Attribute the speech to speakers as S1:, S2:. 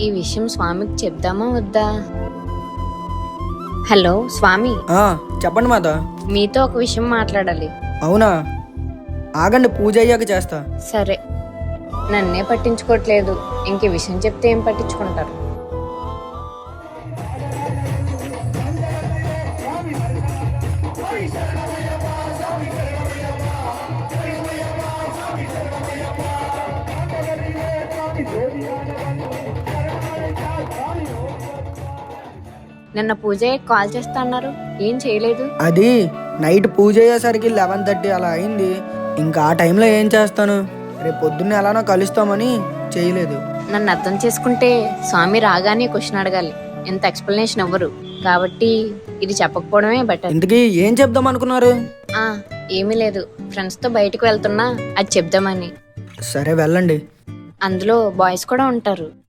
S1: ఈ విషయం స్వామికి చెప్దామా వద్దా? హలో స్వామి.
S2: ఆ, చెప్పండి మాత.
S1: మీతో ఒక విషయం మాట్లాడాలి.
S2: అవునా? ఆగండి పూజ అయ్యాక చేస్తా.
S1: సరే. నన్నే పట్టించుకోవట్లేదు. ఇంక ఈ విషయం చెప్తే ఏం పట్టించుకుంటారు? నిన్న పూజ కాల్ చేస్తా అన్నారు. ఏం చేయలేదు?
S2: అది నైట్ పూజ అయ్యేసరికి లెవెన్ థర్టీ అలా అయింది. ఇంకా ఆ టైంలో ఏం చేస్తాను? రేపు పొద్దున్నే ఎలానో కలుస్తామని చేయలేదు.
S1: నన్ను అర్థం చేసుకుంటే స్వామి రాగానే క్వశ్చన్ అడగాలి. ఎంత ఎక్స్ప్లెనేషన్ ఇవ్వరు. కాబట్టి ఇది చెప్పకపోవడమే బెటర్
S2: ఇంతకీ ఏం చెప్దాం అనుకున్నారు?
S1: ఆ ఏమీ లేదు. ఫ్రెండ్స్తో బయటకు వెళ్తున్నా అది చెప్దామని.
S2: సరే వెళ్ళండి.
S1: అందులో బాయ్స్ కూడా ఉంటారు.